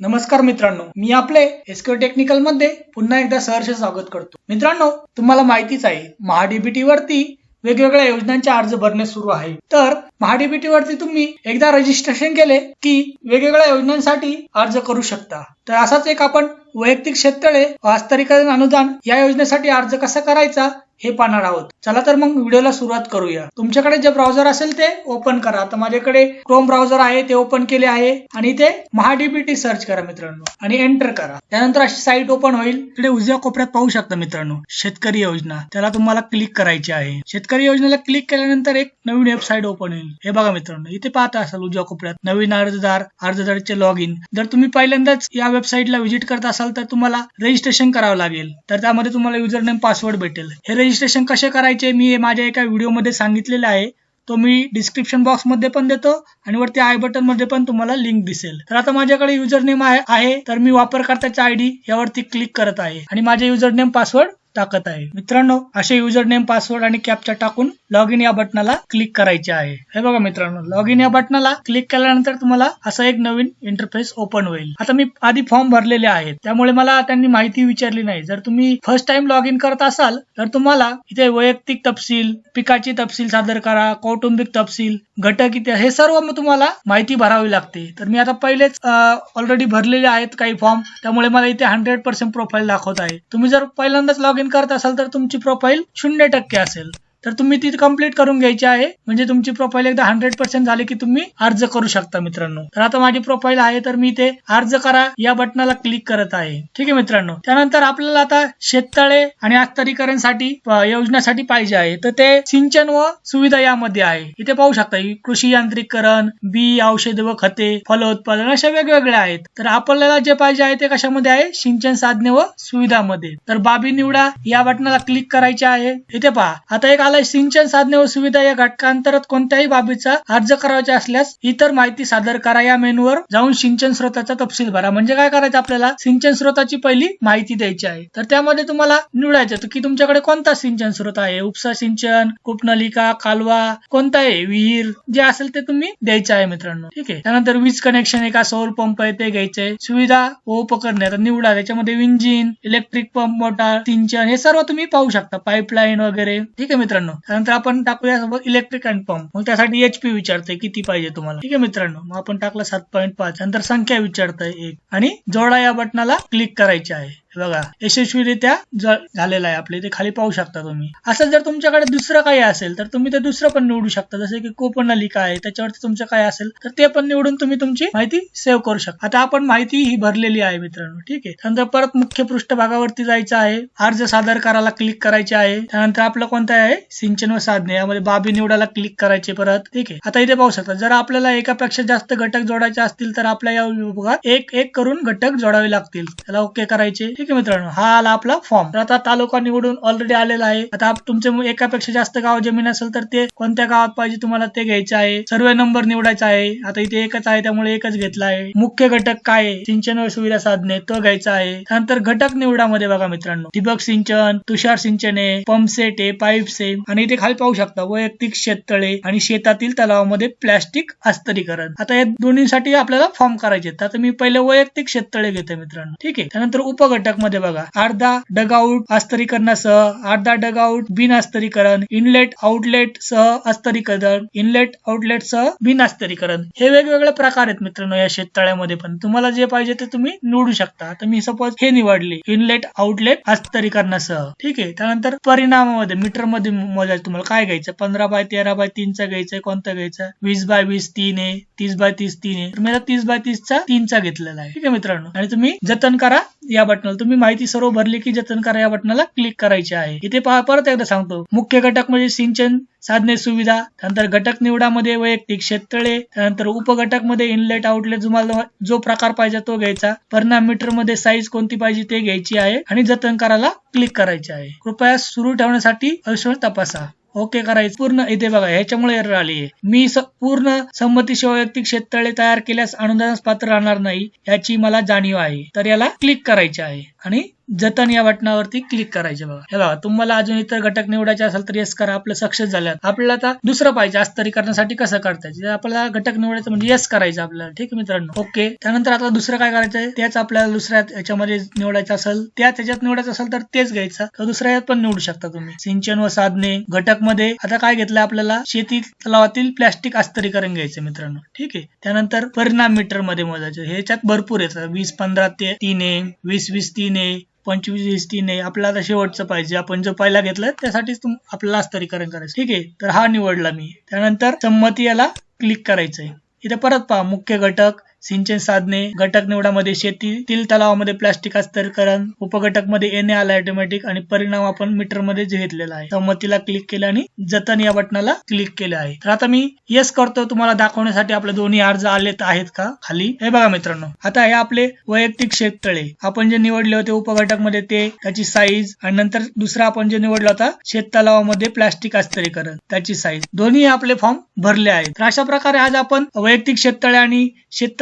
नमस्कार मित्रांनो मी आपले एसक्यू टेक्निकलमध्ये पुन्हा एकदा सहर्ष स्वागत करतो. मित्रांनो तुम्हाला माहितीच आहे महाडीबीटी वरती वेगवेगळ्या योजनांचे अर्ज भरणे सुरू आहे. तर महाडीबीटी वरती तुम्ही एकदा रजिस्ट्रेशन केले की वेगवेगळ्या योजनांसाठी अर्ज करू शकता. तर असाच एक आपण वैयक्तिक शेततळे वास्तरीकरण अनुदान या योजनेसाठी अर्ज कसा करायचा हे पाहणार आहोत. चला तर मग व्हिडिओला सुरुवात करूया. तुमच्याकडे जे ब्राउझर असेल ते ओपन करा. आता माझ्याकडे क्रोम ब्राउझर आहे ते ओपन केले आहे. आणि ते महाडीबीटी सर्च करा मित्रांनो. आणि एंटर करा. त्यानंतर अशी साईट ओपन होईल. तिकडे उजव्या कोपऱ्यात पाहू शकता मित्रांनो शेतकरी योजना. त्याला तुम्हाला क्लिक करायची आहे. शेतकरी योजनेला क्लिक केल्यानंतर एक नवीन वेबसाईट ओपन होईल. हे बघा मित्रांनो इथे पाहता असाल उजव्या कोपऱ्यात नवीन अर्जदार अर्जदारचे लॉग इन जर तुम्ही पहिल्यांदाच या वेबसाईटला व्हिजिट करत असाल तर तुम्हाला रजिस्ट्रेशन करावं लागेल. तर त्यामध्ये तुम्हाला युजर नेम पासवर्ड भेटेल. हे रजिस्ट्रेशन कसे करायचे मी हे माझ्या एका व्हिडिओमध्ये सांगितलेलं आहे. तो मी डिस्क्रिप्शन बॉक्समध्ये पण देतो आणि वरती आय बटनमध्ये पण तुम्हाला लिंक दिसेल. तर आता माझ्याकडे युजर नेम आहे आहे. तर मी वापरकर्त्याचा आयडी यावरती क्लिक करत आहे. आणि माझे युजर नेम पासवर्ड टाकत आहे. मित्रांनो असे युजर नेम पासवर्ड आणि कॅपचा टाकून लॉग इन या बटनाला क्लिक करायचे आहे. हे बघा मित्रांनो लॉग इन या बटनाला क्लिक केल्यानंतर तुम्हाला असं एक नवीन इंटरफेस ओपन होईल. आता मी आधी फॉर्म भरलेले आहेत. त्यामुळे मला त्यांनी माहिती विचारली नाही. जर तुम्ही फर्स्ट टाइम लॉग इन करत असाल तर तुम्हाला इथे वैयक्तिक तपशील पिकाची तपशील सादर करा कौटुंबिक तपशील घटक इथे हे सर्व तुम्हाला माहिती भरावी लागते. तर मी आता पहिलेच ऑलरेडी भरलेले आहेत काही फॉर्म त्यामुळे मला इथे हंड्रेड पर्सेंट प्रोफाईल दाखवत आहे. तुम्ही जर पहिल्यांदाच लॉग इन करत असाल तर तुमची प्रोफाईल शून्य टक्के असेल. तर तुम्ही ती कंप्लीट करून घ्यायची आहे. म्हणजे तुमची प्रोफाईल एकदा हंड्रेड पर्सेंट झाली की तुम्ही अर्ज करू शकता मित्रांनो. तर आता माझी प्रोफाईल आहे तर मी ते अर्ज करा. या बटनाला क्लिक करत आहे. ठीक आहे मित्रांनो. त्यानंतर आपल्याला आता शेततळे आणि अस्तरीकरणसाठी योजनासाठी पाहिजे आहे. तर ते सिंचन व सुविधा यामध्ये आहे. इथे पाहू शकता कृषी यांत्रिकरण बी औषध व खते फलोत्पादन अशा वेगवेगळ्या आहेत. तर आपल्याला जे पाहिजे आहे ते कशामध्ये आहे? सिंचन साधने व सुविधामध्ये. तर बाबी निवडा या बटनाला क्लिक करायचे आहे. इथे पहा. आता एक आलाय सिंचन साधने व सुविधा या घटकांतर्गत कोणत्याही बाबीचा अर्ज करायचा असल्यास इतर माहिती सादर करा या मेनूवर जाऊन सिंचन स्रोताचा तपशील भरा. म्हणजे काय करायचं आपल्याला? सिंचन स्रोताची पहिली माहिती द्यायची आहे. तर त्यामध्ये तुम्हाला निवडायचं की तुमच्याकडे कोणता सिंचन स्रोत आहे? उपसा सिंचन कूपनलिका कालवा कोणता आहे? विहीर जे असेल ते तुम्ही द्यायचं आहे मित्रांनो. ठीक आहे? त्यानंतर वीज कनेक्शन एका सौर पंप आहे ते घ्यायचे सुविधा व उपकरणे. आता निवडा. त्याच्यामध्ये इंजिन इलेक्ट्रिक पंप मोटार सिंचन हे सर्व तुम्ही पाहू शकता. पाईपलाईन वगैरे. ठीक आहे मित्रांनो? त्यानंतर आपण टाकूया इलेक्ट्रिक हँड पंप मग त्यासाठी एचपी विचारतोय किती पाहिजे तुम्हाला? ठीक आहे मित्रांनो मग आपण टाकलं सात पॉईंट पाच. नंतर संख्या विचारतंय एक. आणि जोडा या बटनाला क्लिक करायचे आहे. बघा यशस्वीरित्या झालेलं झालेला आहे आपले. इथे खाली पाहू शकता तुम्ही. असं जर तुमच्याकडे दुसरं काही असेल तर तुम्ही ते दुसरं पण निवडू शकता. जसे की कोपनलिका आहे त्याच्यावरती तुमचं काय असेल तर ते पण निवडून तुम्ही तुमची माहिती सेव्ह करू शकता. आता आपण माहिती ही भरलेली आहे मित्रांनो. ठीक आहे? त्यानंतर परत मुख्य पृष्ठभागावरती जायचं आहे. अर्ज सादर करायला क्लिक करायचे आहे. त्यानंतर आपलं कोणतं आहे? सिंचन व साधने. यामध्ये बाबी निवडायला क्लिक करायचे परत. ठीक आहे? आता इथे पाहू शकता जर आपल्याला एकापेक्षा जास्त घटक जोडायचे असतील तर आपल्या या विभागात एक एक करून घटक जोडावे लागतील. त्याला ओके करायचे. ठीक आहे मित्रांनो हा आला आपला फॉर्म तर आता तालुका निवडून ऑलरेडी आलेला आहे. आता तुमचे एकापेक्षा जास्त गाव जमीन असेल तर ते कोणत्या गावात पाहिजे तुम्हाला ते घ्यायचं आहे. सर्वे नंबर निवडायचा आहे. आता इथे एकच आहे त्यामुळे एकच घेतला आहे. मुख्य घटक काय सिंचन व सुविधा साधने तो घ्यायचा आहे. त्यानंतर घटक निवडामध्ये बघा मित्रांनो. ठिबक सिंचन तुषार सिंचन आहे पंप सेट आहे पाईप सेम आणि इथे खाली पाहू शकता वैयक्तिक शेततळे आणि शेतातील तलावामध्ये प्लॅस्टिक अस्तरीकरण आता या दोन्हीसाठी आपल्याला फॉर्म करायचे आहेत. आता मी पहिले वैयक्तिक शेततळे घेते मित्रांनो. ठीक आहे? त्यानंतर उपघटक मध्ये बघा. अर्धा डगआउट अस्तरीकरणासह अर्धा डगआउट बिन अस्तरीकरण इनलेट आउटलेट सह अस्तरीकरण इनलेट आउटलेट सह बिन अस्तरीकरण हे वेगवेगळे प्रकार आहेत मित्रांनो या शेततळ्यामध्ये पण. तुम्हाला जे पाहिजे ते तुम्ही निवडू शकता. तर मी सपोज हे निवडले इनलेट आउटलेट अस्तरीकरणासह ठीक आहे? त्यानंतर परिणामामध्ये मीटरमध्ये मोजायचं तुम्हाला काय घ्यायचं? पंधरा बाय तेरा बाय तीनचा घ्यायचं कोणतं घ्यायचं? वीस बाय वीस तीन आहे. तीस बाय तीस तीन आहे. तर मी तीस बाय तीसचा तीनचा घेतलेला आहे. ठीक आहे मित्रांनो? आणि तुम्ही जतन करा. या बटनाला. तुम्ही माहिती सर्व भरली की जतन करा या बटनाला क्लिक करायचे आहे. इथे पहा परत एकदा सांगतो. मुख्य घटक म्हणजे सिंचन साधने सुविधा. त्यानंतर घटक निवडामध्ये वैयक्तिक शेततळे. त्यानंतर उपघटकमध्ये इनलेट आउटलेट तुम्हाला जो प्रकार पाहिजे तो घ्यायचा. परिणाम मीटरमध्ये साईज कोणती पाहिजे ते घ्यायची आहे. आणि जतन करायला क्लिक करायचे आहे. कृपया सुरू ठेवण्यासाठी अवश्य तपासा. ओके करायचं. पूर्ण इथे बघा ह्याच्यामुळे एरर आली मी पूर्ण संमतीशिवाय वैयक्तिक शेततळे तयार केल्यास अनुदानास पात्र राहणार नाही याची मला जाणीव आहे. तर याला क्लिक करायचे आहे. आणि जतन या बटनावरती क्लिक करायचे बघा. हे बघा तुम्हाला अजून इतर घटक निवडायचे असेल तर येस करा आपलं सक्सेस झालं आपल्याला आता दुसरं पाहिजे करण्यासाठी कसं करता येईल? आपल्याला घटक निवडायचं म्हणजे येस करायचं आपल्याला. ठीक आहे मित्रांनो? ओके त्यानंतर आता दुसरं काय करायचंय त्याच आपल्याला दुसऱ्या याच्यामध्ये निवडायचं असेल त्या त्याच्यात निवडायचं असेल तर तेच घ्यायचं. तर दुसऱ्या यात पण निवडू शकता तुम्ही. सिंचन व साधने घटकमध्ये आता काय घेतलं आपल्याला? शेती तलावातील प्लॅस्टिक अस्तरीकरण घ्यायचं मित्रांनो. ठीक आहे? त्यानंतर परिणाम मीटरमध्ये मोजायचं. ह्याच्यात भरपूर येतं वीस पंधरा ते तीन ए वीस वीस तीन ए पंचवीस एस टी आहे आपला आता शेवटचं पाहिजे. आपण जो पहिला घेतलं त्यासाठीच तुम आपल्याला अस्तरीकरण करायचं. ठीक आहे? तर हा निवडला मी. त्यानंतर संमती याला क्लिक करायचंय. इथे परत पहा मुख्य घटक सिंचन साधने घटक निवडामध्ये शेतीतील तलावामध्ये प्लास्टिक अस्तरीकरण उपघटकमध्ये येणे आला ऑटोमॅटिक आणि परिणाम आपण मीटरमध्ये घेतलेला आहे. संमतीला क्लिक केलं आणि जतन या बटनाला क्लिक केलं आहे. तर आता मी येस करतो तुम्हाला दाखवण्यासाठी आपले दोन्ही अर्ज आलेत आहेत का? खाली. हे बघा मित्रांनो. आता हे आपले वैयक्तिक शेततळे आपण जे निवडले होते उपघटकमध्ये ते त्याची साईज आणि नंतर दुसरा आपण जे निवडला होता शेत तलावामध्ये प्लास्टिक अस्तरीकरण त्याची साईज दोन्ही आपले फॉर्म भरले आहेत. तर अशा प्रकारे आज आपण वैयक्तिक शेततळे आणि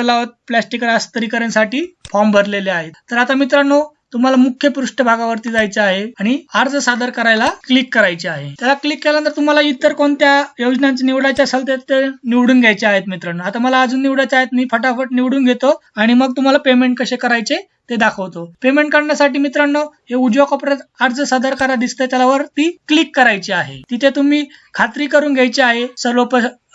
तलावात प्लास्टिक रास्तरीकरणसाठी फॉर्म भरलेले आहेत. तर आता मित्रांनो तुम्हाला मुख्य पृष्ठभागावरती जायचं आहे आणि अर्ज सादर करायला क्लिक करायचे आहे. त्याला क्लिक केल्यानंतर तुम्हाला इतर कोणत्या योजनांचे निवडायचे असेल तर ते निवडून घ्यायचे आहेत मित्रांनो. आता मला अजून निवडायचे आहेत मी फटाफट निवडून घेतो आणि मग तुम्हाला पेमेंट कसे करायचे ते दाखवतो. पेमेंट करण्यासाठी मित्रांनो हे उजव्या कोपऱ्यात अर्ज सादर करा दिसतंय त्यावरती क्लिक करायची आहे. तिथे तुम्ही खात्री करून घ्यायची आहे सर्व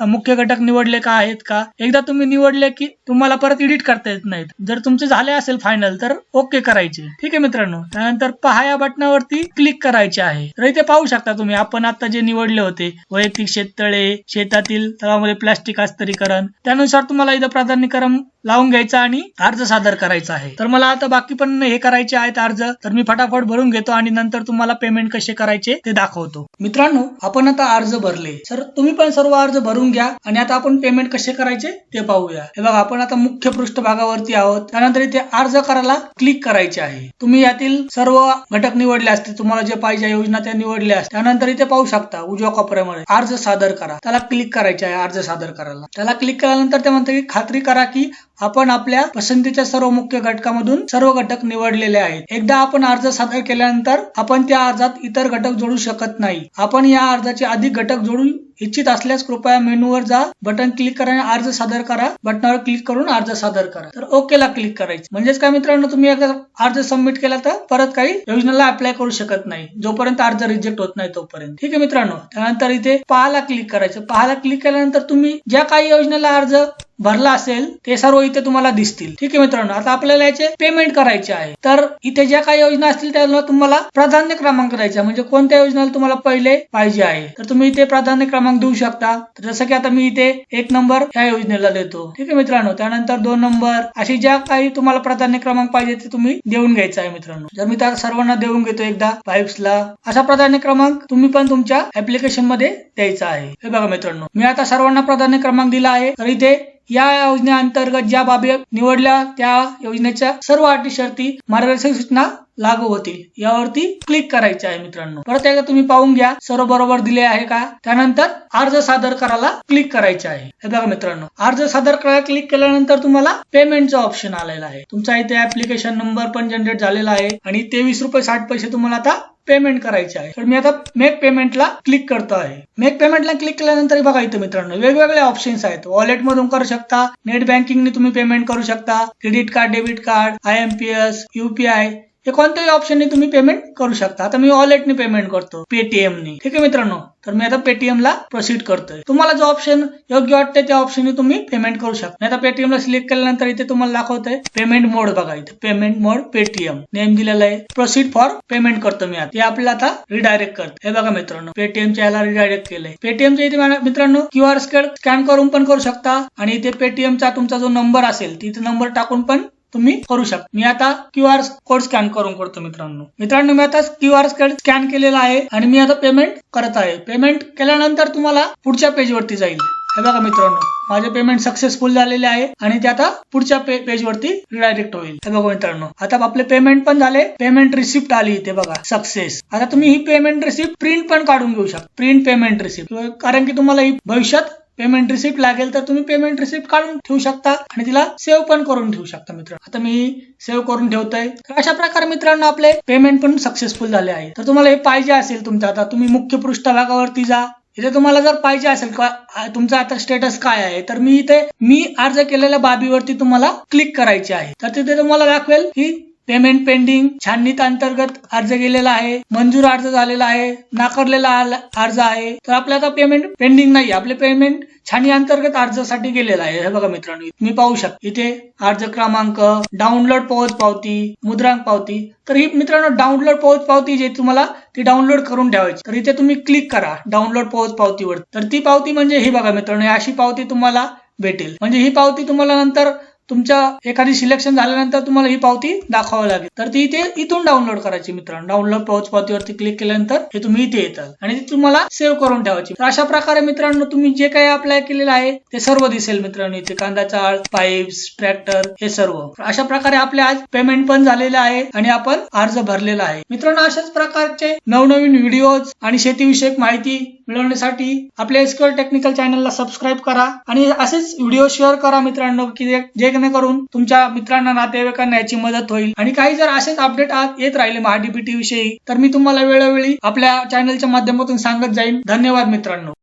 मुख्य घटक निवडले का आहेत का? एकदा तुम्ही निवडले की तुम्हाला परत एडिट करता येत नाहीत. जर तुमचे झाले असेल फायनल तर ओके करायचे. ठीक आहे मित्रांनो? त्यानंतर पहा या बटनावरती क्लिक करायचे आहे. तर इथे पाहू शकता तुम्ही आपण आता जे निवडले होते वैयक्तिक शेततळे शेतातील तळामध्ये प्लास्टिक अस्तरीकरण त्यानुसार तुम्हाला इथं प्राधान्यक्रम लावून घ्यायचा आणि अर्ज सादर करायचा आहे. तर मला आता बाकी पण हे करायचे आहेत अर्ज. तर मी फटाफट भरून घेतो आणि नंतर तुम्हाला पेमेंट कसे करायचे ते दाखवतो. मित्रांनो आपण आता अर्ज भरले. सर तुम्ही पण सर्व अर्ज भरून घ्या आणि आता आपण पेमेंट कसे करायचे ते पाहूया. हे बघा आपण आता मुख्य पृष्ठभागावरती आहोत. त्यानंतर इथे अर्ज करायला क्लिक करायचे आहे. तुम्ही यातील सर्व घटक निवडले असतील. तुम्हाला जे पाहिजे योजना त्या निवडल्या असतील. त्यानंतर इथे पाहू शकता उजव्या कोपऱ्यामध्ये अर्ज सादर करा. त्याला क्लिक करायचे आहे अर्ज सादर करायला. त्याला क्लिक केल्यानंतर ते म्हणते की खात्री करा की आपण आपल्या पसंतीच्या सर्व मुख्य घटकामधून सर्व घटक निवडलेले आहेत. एकदा आपण अर्ज सादर केल्यानंतर आपण त्या अर्जात इतर घटक जोडू शकत नाही. आपण या अर्जाचे अधिक घटक जोडू इच्छित असल्यास कृपया मेनूवर जा बटन क्लिक करा आणि अर्ज सादर करा. बटनावर क्लिक करून अर्ज सादर करा. तर ओके ला क्लिक करायचं. म्हणजेच काय मित्रांनो तुम्ही एकदा अर्ज सबमिट केला तर परत काही योजनेला अप्लाय करू शकत नाही. जोपर्यंत अर्ज रिजेक्ट होत नाही तोपर्यंत. ठीक आहे मित्रांनो. त्यानंतर इथे पहाला क्लिक करायचं. पहाला क्लिक केल्यानंतर तुम्ही ज्या काही योजनेला अर्ज भरला असेल ते सर्व इथे तुम्हाला दिसतील. ठीक आहे मित्रांनो आता आपल्याला याचे पेमेंट करायचे आहे. तर इथे ज्या काही योजना असतील त्याला तुम्हाला प्राधान्य क्रमांक द्यायचा म्हणजे कोणत्या योजनेला तुम्हाला पहिले पाहिजे आहे? तर तुम्ही इथे प्राधान्य क्रमांक देऊ शकता. जसं की आता मी इथे एक नंबर या योजनेला देतो. ठीक आहे मित्रांनो त्यानंतर दोन नंबर अशी ज्या काही तुम्हाला प्राधान्य क्रमांक पाहिजे ते तुम्ही देऊन घ्यायचा आहे मित्रांनो. जर मी त्या सर्वांना देऊन घेतो एकदा पाईप्सला असा प्राधान्य क्रमांक तुम्ही पण तुमच्या ऍप्लिकेशनमध्ये द्यायचा आहे. हे बघा मित्रांनो मी आता सर्वांना प्राधान्य क्रमांक दिला आहे. तर इथे या योजनेअंतर्गत ज्या बाबी निवडल्या त्या योजनेच्या सर्व अटी शर्ती मार्गदर्शक सूचना लागू होतील. यावरती क्लिक करायचे आहे मित्रांनो. परत एकदा तुम्ही पाहून घ्या सर्व बरोबर दिले आहे का? त्यानंतर अर्ज सादर करायला क्लिक करायचे आहे. हे बघा मित्रांनो अर्ज सादर करायला क्लिक केल्यानंतर तुम्हाला पेमेंटचा ऑप्शन आलेला आहे. तुमचा इथे ऍप्लिकेशन नंबर पण जनरेट झालेला आहे आणि तेवीस रुपये साठ पैसे तुम्हाला आता पेमेंट करायचे आहे. तर मी आता मेक पेमेंटला क्लिक करतो आहे. मेक पेमेंटला क्लिक केल्यानंतर बघा इथे मित्रांनो वेगवेगळे ऑप्शन्स आहेत. वॉलेट मधून करू शकता नेट बँकिंगने तुम्ही पेमेंट करू शकता credit card debit card I M P S UPI हे कोणत्याही ऑप्शनने तुम्ही पेमेंट करू शकता. आता मी वॉलेटने पेमेंट करतो पेटीएमने ठीक आहे मित्रांनो? तर मी आता पेटीएम ला प्रोसीड करतोय. तुम्हाला जो ऑप्शन योग्य वाटतंय त्या ऑप्शनने तुम्ही पेमेंट करू शकता. आता पेटीएम ला सिलेक्ट केल्यानंतर इथे तुम्हाला दाखवतंय पेमेंट मोड बघा इथे. पेमेंट मोड पेटीएम नेम दिलेला आहे. प्रोसीड फॉर पेमेंट करतो मी आता. हे आपल्याला आता रिडायरेक्ट करतो हे बघा मित्रांनो पेटीएमच्या याला रिडायरेक्ट केलंय. पेटीएमच्या इथे मित्रांनो क्यू आर स्कॅन करून पण करू शकता. आणि इथे पेटीएमचा तुमचा जो नंबर असेल तिथे नंबर टाकून पण तुम्ही करू शकता. मी आता क्यू आर कोड स्कॅन करून करतो मित्रांनो. मित्रांनो मी आता क्यू आर कोड स्कॅन केलेला आहे आणि मी आता पेमेंट करत आहे. पेमेंट केल्यानंतर तुम्हाला पुढच्या पेजवरती जाईल. हे बघा मित्रांनो माझे पेमेंट सक्सेसफुल झालेले आहे आणि ते आता पुढच्या पेज वरती रिडायरेक्ट होईल. हे बघा मित्रांनो आता आपले पेमेंट पण झाले. पेमेंट रिसिप्ट आली इथे बघा सक्सेस आता तुम्ही ही पेमेंट रिसिप्ट प्रिंट पण काढून घेऊ शकता. प्रिंट पेमेंट रिसिप्ट कारण की तुम्हाला ही भविष्यात पेमेंट रिसिप्ट लागेल तर तुम्ही पेमेंट रिसिप्ट काढून ठेवू शकता आणि तिला सेव्ह पण करून ठेवू शकता मित्र. आता मी सेव्ह करून ठेवतोय. तर अशा प्रकारे मित्रांनो आपले पेमेंट पण सक्सेसफुल झाले आहे. तर तुम्हाला हे पाहिजे असेल तुमचं आता तुम्ही मुख्य पृष्ठभागावरती जा. इथे तुम्हाला जर पाहिजे असेल तुमचा आता स्टेटस काय आहे तर मी इथे मी अर्ज केलेल्या बाबीवरती तुम्हाला क्लिक करायचे आहे. तर तिथे तुम्हाला दाखवेल की पेमेंट पेंडिंग छाननीत अंतर्गत अर्ज गेलेला आहे मंजूर अर्ज झालेला आहे नाकारलेला अर्ज आहे. तर आपला आता पेमेंट पेंडिंग नाही आपले पेमेंट छानी अंतर्गत अर्जासाठी गेलेला आहे. हे बघा मित्रांनो मी पाहू शकतो. इथे अर्ज क्रमांक डाउनलोड पोहोच पावती मुद्रांक पावती. तर ही मित्रांनो डाउनलोड पोहोच पावती जे तुम्हाला ती डाउनलोड करून ठेवायची. तर इथे तुम्ही क्लिक करा डाउनलोड पोहोच पावतीवर. तर ती पावती म्हणजे ही बघा मित्रांनो अशी पावती तुम्हाला भेटेल. म्हणजे ही पावती तुम्हाला नंतर तुमच्या एखादी सिलेक्शन झाल्यानंतर तुम्हाला ही पावती दाखवावी लागेल. तर ती इथे इथून डाउनलोड करायची मित्रांनो. डाउनलोड पाऊच पावतीवरती क्लिक केल्यानंतर हे तुम्ही इथे येतात. आणि ती तुम्हाला सेव्ह करून ठेवायची. तर अशा प्रकारे मित्रांनो तुम्ही जे काही अप्लाय केलेलं आहे ते सर्व दिसेल मित्रांनो इथे. कांदा चाळ पाईप्स ट्रॅक्टर हे सर्व. अशा प्रकारे आपले आज पेमेंट पण झालेले आहे आणि आपण अर्ज भरलेला आहे. मित्रांनो अशाच प्रकारचे नवनवीन व्हिडिओज आणि शेतीविषयक माहिती मिळवण्यासाठी आपल्या एसक्युअर टेक्निकल चॅनलला सबस्क्राईब करा आणि असेच व्हिडिओ शेअर करा मित्रांनो की जे- जेणेकरून तुमच्या मित्रांना नातेवाईकांना याची मदत होईल. आणि काही जर असेच अपडेट आज येत राहिले महाडीबीटी विषयी तर मी तुम्हाला वेळोवेळी आपल्या चॅनलच्या माध्यमातून सांगत जाईन. धन्यवाद मित्रांनो.